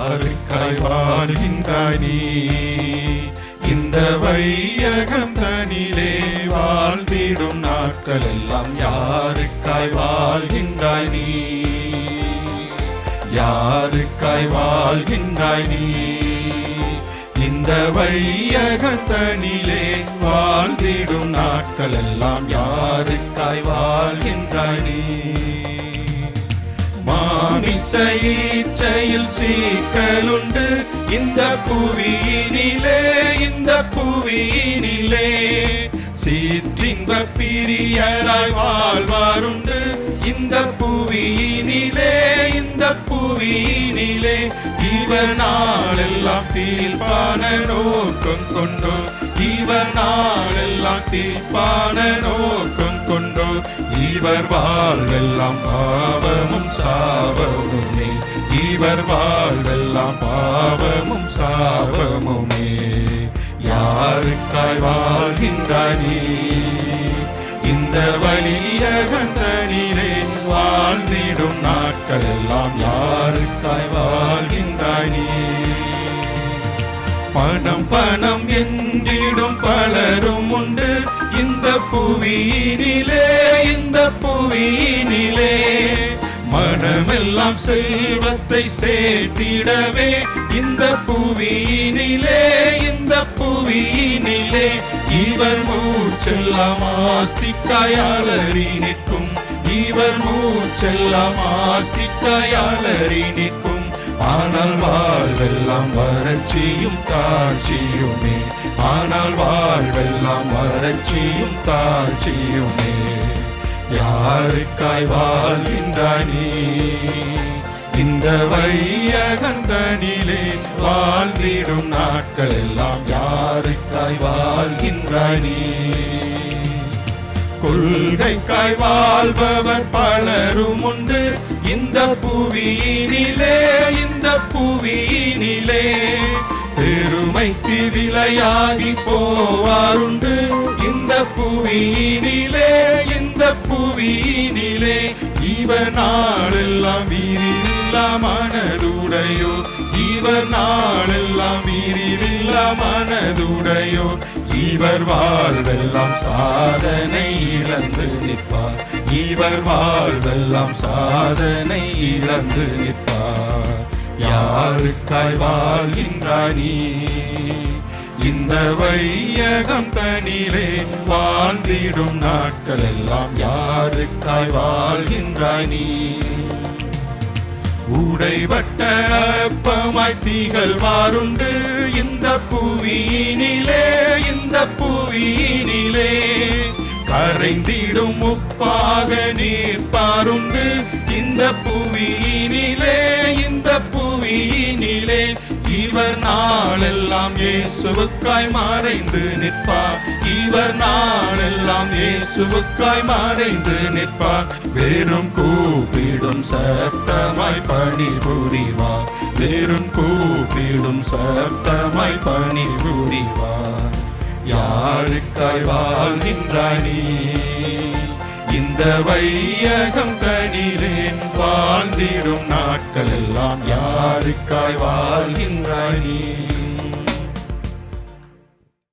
யாருக்காய் வாழ்கின்றாய் நீ. இந்த வையகம் தனிலே வாழ்ந்திடும் நாட்கள் எல்லாம் யாருக்காய் வாழ்கின்றாய் நீ? யாருக்காய் வாழ்கின்றாய் நீ? இந்த வையகத்தனிலே வாழ்ந்திடும் நாட்கள் எல்லாம் யாருக்காய் வாழ்கின்றாய் நீ? மானிச இச்சையில் சீக்கலுண்டு. இந்த புவியினிலே இந்த புவியினிலே சீற்றின்ப பிரியராய் வாழ்வாருண்டு. இந்த புவியினிலே இந்த புவியினிலே இவர் தீர்ப்பான நோக்கம் கொண்டோ இவர் தீர்ப்பான நோக்கம் இவர் வாழ்வெல்லாம் பாவமும் சாபமுமே. இவர் வாழ்வெல்லாம் பாவமும் சாபமுமே. யாருக்காய் வாழ்கின்றாய் நீ? இந்த வலியகந்தனிலே வாழ்ந்திடும் நாட்கள் எல்லாம் யாருக்காய் வாழ்கின்றாய் நீ? பணம் பணம் என்றிடும் பலரும் உண்டு. இந்த புவியினிலே புவியினிலே மனமெல்லாம் செல்வத்தை சேர்த்திடவே. இந்த புவியினிலே இந்த புவியினிலே இவர் மூச்செல்லாம் ஆஸ்திக்காயாளரி நிற்கும். இவர் மூச்செல்லாம் ஆஸ்திக்காயாளரி நிற்கும். ஆனால் வாழ்வெல்லாம் வறட்சியும் தாழ்ச்சியுமே. ஆனால் வாழ்வெல்லாம் வறட்சியும் தாழ்ச்சியுமே. யாருக்காய் வாழ்கின்றாய் நீ இந்த வையகந்தனிலே வாழ்ந்திடும் நாட்கள் எல்லாம் யாருக்காய் வாழ்கின்றாய் நீ கொள்கைக்காய் வாழ்பவர் பலரும் உண்டு. இந்த புவியினிலே இந்த புவியினிலே பெருமைக்கு விலையாகி போவாருண்டு. இந்த புவியினிலே இந்த புவியினிலே இவர் நாளெல்லாம் வீரில்லா மனதுடையோ இவர் நாளெல்லாம் வீரில்லா மனதுடையோ இவர் வாழ்வெல்லாம் சாதனை இழந்து நிற்பார். இவர் வாழ்வெல்லாம் சாதனை இழந்து நிற்பார். யாருக்காய் வாழ்கின்றாய் நீ இந்த வையகம் தனிலே வாழ்ந்திடும் நாட்கள் எல்லாம் யாருக்காய் வாழ்கின்றாய் நீ? உடைபட்ட அப்பமாய் திகழ்வாருண்டு இந்த புவியினிலே இந்த புவியினிலே. கரைந்திடும் முப்பாக நீர் பாருண்டு இந்த புவியினிலே இந்த புவியினிலே. இவர் நாளெல்லாம் இயேசுவுக்காய் மறைந்து நிற்பார். இவர் நாளெல்லாம் இயேசுவுக்காய் மறைந்து நிற்பார். வெறும் கூப்பிடும் சத்தமாய் பணி புரிவார் வெறும் கூப்பிடும் சத்தமாய் பணி புரிவார் யாருக்காய் வாழ்கின்றாய் நீ? இந்த வையகம் தனிலேன் வாழ்ந்திடும் நாட்கள் எல்லாம் யாருக்காய் வாழ்கின்றாய் நீ